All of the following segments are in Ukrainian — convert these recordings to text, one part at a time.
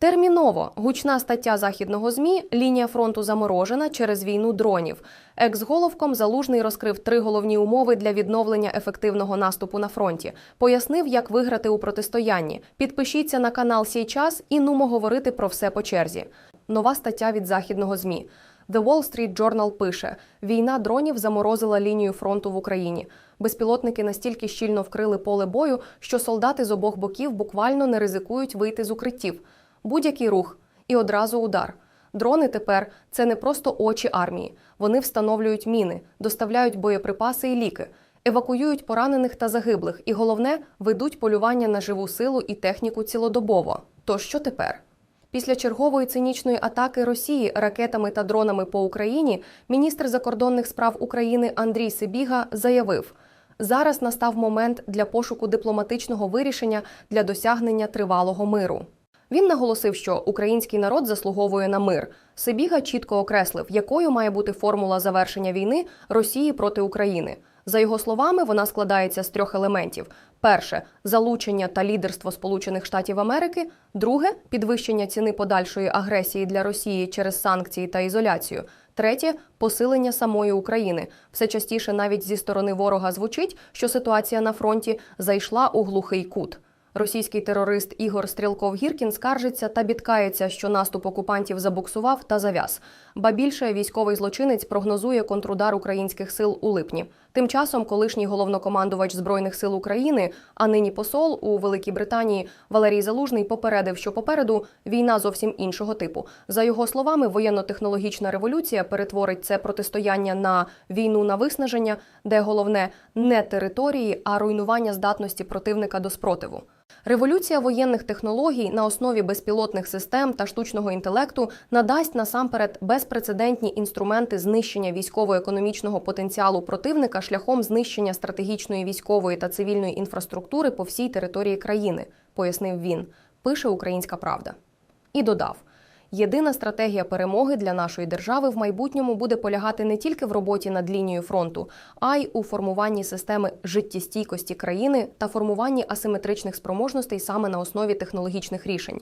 Терміново гучна стаття західного змі лінія фронту заморожена через війну дронів. Екс-головком залужний розкрив три головні умови для відновлення ефективного наступу на фронті. Пояснив, як виграти у протистоянні. Підпишіться на канал «Сій час» і нумо говорити про все по черзі. Нова стаття від західного змі. The Wall Street Journal пише: війна дронів заморозила лінію фронту в Україні. Безпілотники настільки щільно вкрили поле бою, що солдати з обох боків буквально не ризикують вийти з укриттів. Будь-який рух і одразу удар. Дрони тепер це не просто очі армії. Вони встановлюють міни, доставляють боєприпаси і ліки, евакуюють поранених та загиблих, і головне ведуть полювання на живу силу і техніку цілодобово. То що тепер? Після чергової цинічної атаки Росії ракетами та дронами по Україні міністр закордонних справ України Андрій Сибіга заявив: зараз настав момент для пошуку дипломатичного вирішення для досягнення тривалого миру. Він наголосив, що український народ заслуговує на мир. Сибіга чітко окреслив, якою має бути формула завершення війни Росії проти України. За його словами, вона складається з трьох елементів: перше залучення та лідерство Сполучених Штатів Америки, друге підвищення ціни подальшої агресії для Росії через санкції та ізоляцію. Третє посилення самої України. Все частіше навіть зі сторони ворога звучить, що ситуація на фронті зайшла у глухий кут. Російський терорист Ігор Стрілков-Гіркін скаржиться та бідкається, що наступ окупантів забуксував та зав'яз. Ба більше військовий злочинець прогнозує контрудар українських сил у липні. Тим часом, колишній головнокомандувач збройних сил України, а нині посол у Великій Британії Валерій Залужний попередив, що попереду війна зовсім іншого типу. За його словами, воєнно-технологічна революція перетворить це протистояння на війну на виснаження, де головне не території, а руйнування здатності противника до спротиву. Революція воєнних технологій на основі безпілотних систем та штучного інтелекту надасть насамперед безпрецедентні інструменти знищення військово-економічного потенціалу противника шляхом знищення стратегічної військової та цивільної інфраструктури по всій території країни, пояснив він. Пише Українська Правда. І додав. Єдина стратегія перемоги для нашої держави в майбутньому буде полягати не тільки в роботі над лінією фронту, а й у формуванні системи життєстійкості країни та формуванні асиметричних спроможностей саме на основі технологічних рішень.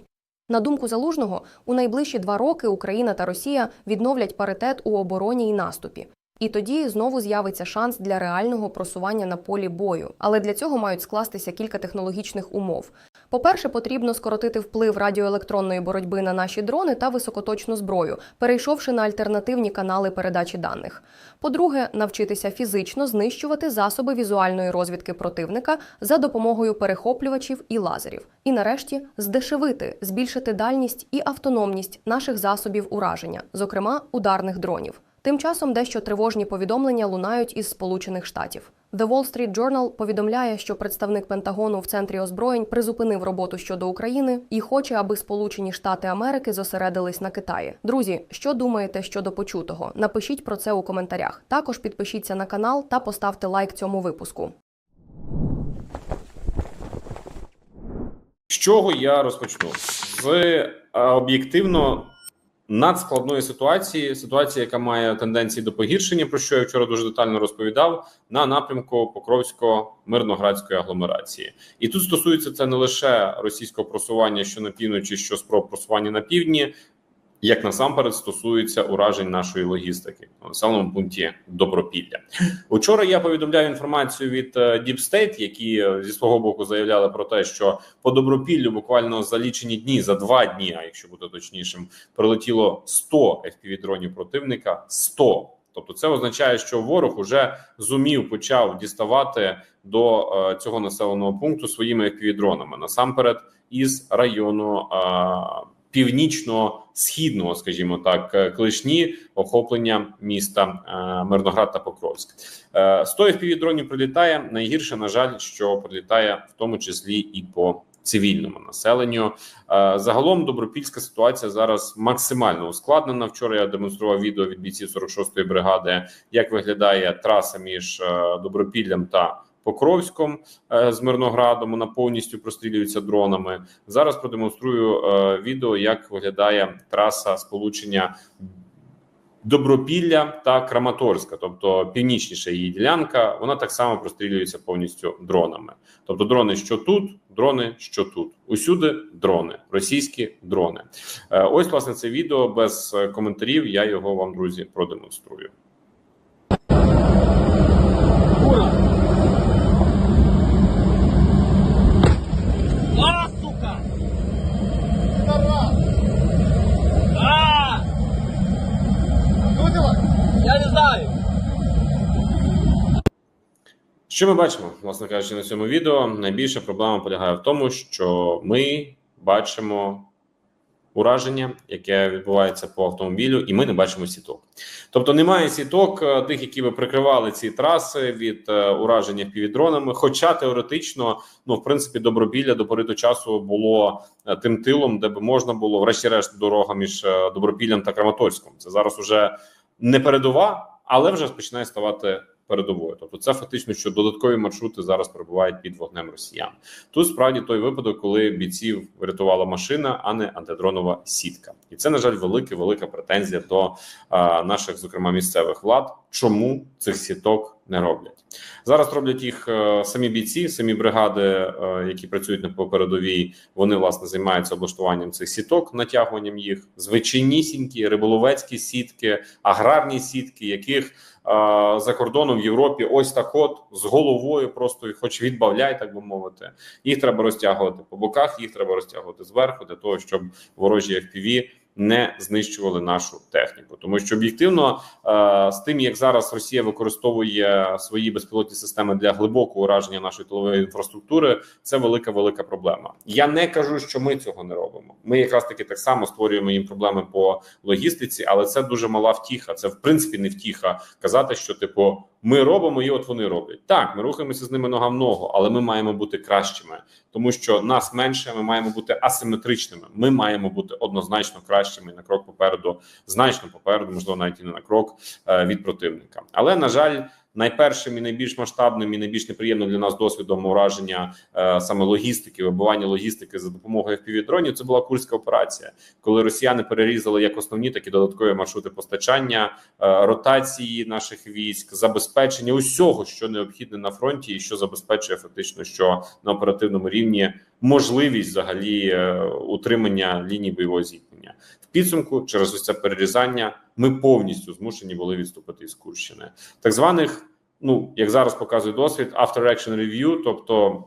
На думку залужного, у найближчі два роки Україна та Росія відновлять паритет у обороні і наступі. І тоді знову з'явиться шанс для реального просування на полі бою. Але для цього мають скластися кілька технологічних умов. По-перше, потрібно скоротити вплив радіоелектронної боротьби на наші дрони та високоточну зброю, перейшовши на альтернативні канали передачі даних. По-друге, навчитися фізично знищувати засоби візуальної розвідки противника за допомогою перехоплювачів і лазерів. І нарешті здешевити, збільшити дальність і автономність наших засобів ураження, зокрема ударних дронів. Тим часом дещо тривожні повідомлення лунають із Сполучених Штатів. The Wall Street Journal повідомляє, що представник Пентагону в центрі озброєнь призупинив роботу щодо України і хоче, аби Сполучені Штати Америки зосередились на Китаї. Друзі, що думаєте щодо почутого? Напишіть про це у коментарях. Також підпишіться на канал та поставте лайк цьому випуску. З чого я розпочну? З е, об'єктивно надскладної ситуації, ситуації, яка має тенденції до погіршення, про що я вчора дуже детально розповідав, на напрямку Покровсько-мирноградської агломерації. І тут стосується це не лише російського просування, що на півночі, що спроб просування на півдні. Як насамперед стосується уражень нашої логістики у населеному пункті Добропілля, учора я повідомляв інформацію від е, Deep State, які е, зі свого боку заявляли про те, що по добропіллю буквально за лічені дні, за два дні, а якщо бути точнішим, прилетіло 100 FPV-дронів противника. 100. Тобто, це означає, що ворог уже зумів почав діставати до е, цього населеного пункту своїми FPV-дронами насамперед із району. Е, Північно-східного, скажімо так, е, клишні охоплення міста е, Мирноград та Покровськ. Е, 100 FPV-дронів прилітає. Найгірше, на жаль, що прилітає в тому числі і по цивільному населенню. Е, Загалом добропільська ситуація зараз максимально ускладнена. Вчора я демонстрував відео від бійців 46-ї бригади, як виглядає траса між е, Добропіллям та Покровськом е, з Мирноградом вона повністю прострілюється дронами. Зараз продемонструю е, відео, як виглядає траса сполучення Добропілля та Краматорська, тобто північніша її ділянка, вона так само прострілюється повністю дронами. Тобто, дрони, що тут, дрони, що тут, усюди дрони, російські дрони. Е, Ось власне це відео без коментарів. Я його вам, друзі, продемонструю. А, сука! А! Я не знаю. Що ми бачимо, власне кажучи, на цьому відео? Найбільша проблема полягає в тому, що ми бачимо ураження, яке відбувається по автомобілю, і ми не бачимо сіток. Тобто немає сіток е, тих, які би прикривали ці траси від е, ураження півдронами. Хоча теоретично, ну в принципі, добробілля до пори до часу було е, тим тилом, де би можна було, врешті-решт, дорога між добропіллям та Краматорськом. Це зараз уже не передова, але вже починає ставати передовою. Тобто, це фактично, що додаткові маршрути зараз перебувають під вогнем росіян. Тут справді той випадок, коли бійців врятувала машина, а не антидронова сітка, і це на жаль, велика велика претензія до а, наших, зокрема місцевих влад. Чому цих сіток не роблять зараз? Роблять їх е, самі бійці, самі бригади, е, які працюють на передовій. Вони власне займаються облаштуванням цих сіток, натягуванням їх звичайнісінькі риболовецькі сітки, аграрні сітки, яких за кордоном в Європі ось так от з головою, просто хоч відбавляй, так би мовити. Їх треба розтягувати по боках, їх треба розтягувати зверху для того, щоб ворожі FPV не знищували нашу техніку, тому що об'єктивно е, з тим, як зараз Росія використовує свої безпілотні системи для глибокого ураження нашої тилової інфраструктури, це велика велика проблема. Я не кажу, що ми цього не робимо. Ми якраз таки так само створюємо їм проблеми по логістиці, але це дуже мала втіха. Це в принципі не втіха казати, що типу ми робимо, і от вони роблять. Так, ми рухаємося з ними нога в ногу, але ми маємо бути кращими, тому що нас менше. Ми маємо бути асиметричними. Ми маємо бути однозначно кращими на крок попереду, значно попереду, можливо, навіть і не на крок е, від противника. Але на жаль. Найпершим і найбільш масштабним і найбільш неприємним для нас досвідом ураження е, саме логістики, вибивання логістики за допомогою FPV-дронів, це була курська операція, коли росіяни перерізали як основні, так і додаткові маршрути постачання, е, ротації наших військ, забезпечення усього, що необхідне на фронті, і що забезпечує фактично, що на оперативному рівні можливість взагалі е, утримання лінії бойового зіткнення підсумку через ось це перерізання. Ми повністю змушені були відступити із Курщини, так званих, ну як зараз показує досвід, after action review, тобто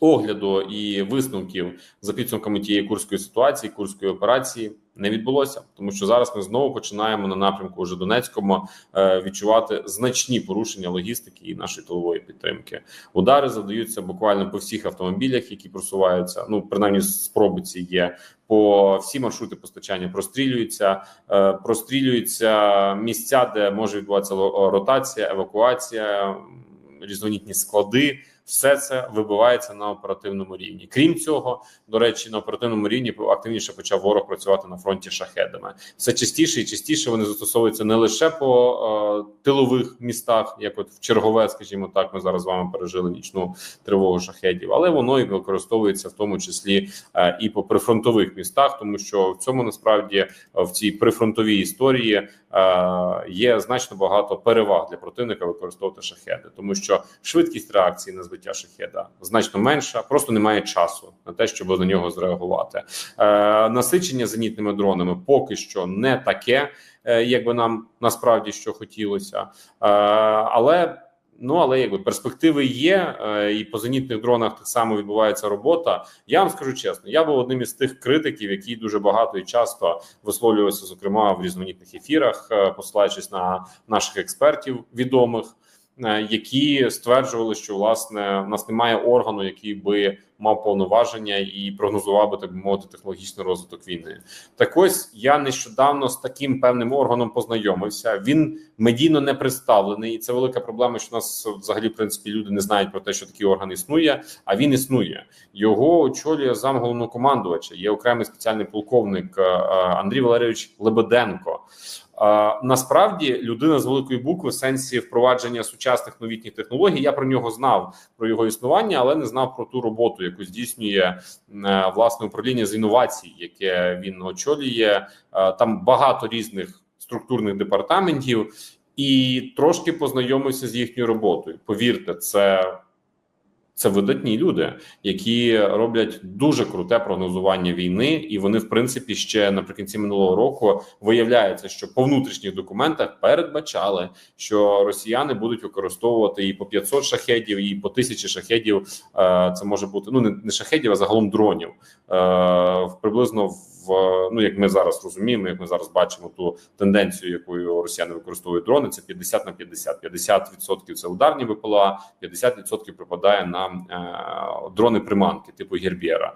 огляду і висновків за підсумками тієї курської ситуації, курської операції не відбулося, тому що зараз ми знову починаємо на напрямку вже Донецькому е, відчувати значні порушення логістики і нашої тилової підтримки. Удари завдаються буквально по всіх автомобілях, які просуваються. Ну принаймні спроби ці є. По всі маршрути постачання прострілюються, е, прострілюються місця, де може відбуватися ротація, евакуація, різноманітні склади. Все це вибивається на оперативному рівні. Крім цього, до речі, на оперативному рівні активніше почав ворог працювати на фронті шахедами. Все частіше і частіше вони застосовуються не лише по е, тилових містах, як от в чергове, скажімо так, ми зараз з вами пережили нічну тривогу шахедів, але воно і використовується в тому числі е, і по прифронтових містах, тому що в цьому насправді е, в цій прифронтовій історії е, є значно багато переваг для противника використовувати шахеди, тому що швидкість реакції на збиття шахеда значно менша, просто немає часу на те, щоб на нього зреагувати. Е, насичення зенітними дронами поки що не таке, е, як би нам насправді що хотілося, е, але. Ну, але якби перспективи є, е, і по зенітних дронах так само відбувається робота. Я вам скажу чесно, я був одним із тих критиків, які дуже багато і часто висловлювався, зокрема в різноманітних ефірах, е, посилаючись на наших експертів відомих, які стверджували, що власне в нас немає органу, який би мав повноваження і прогнозував би так мовити технологічний розвиток війни. Так ось я нещодавно з таким певним органом познайомився. Він медійно не представлений, і це велика проблема. Що у нас взагалі в принципі люди не знають про те, що такий орган існує. А він існує. Його очолює зам головнокомандувача. Є окремий спеціальний полковник е, е, Андрій Валерійович Лебеденко. Насправді людина з великої букви в сенсі впровадження сучасних новітніх технологій. Я про нього знав про його існування, але не знав про ту роботу, яку здійснює е, власне управління з інновацій, яке він очолює. Е, Там багато різних структурних департаментів і трошки познайомився з їхньою роботою. Повірте, це. Це видатні люди, які роблять дуже круте прогнозування війни, і вони, в принципі, ще наприкінці минулого року виявляється, що по внутрішніх документах передбачали, що росіяни будуть використовувати і по 500 шахедів, і по 1000 шахедів. Е, Це може бути ну не, шахедів, а загалом дронів. Е, в- Приблизно в ну як ми зараз розуміємо, як ми зараз бачимо ту тенденцію, якою росіяни використовують дрони, це 50 на 50. 50% це ударні ВПЛА, 50% припадає на е, дрони приманки типу Гербєра.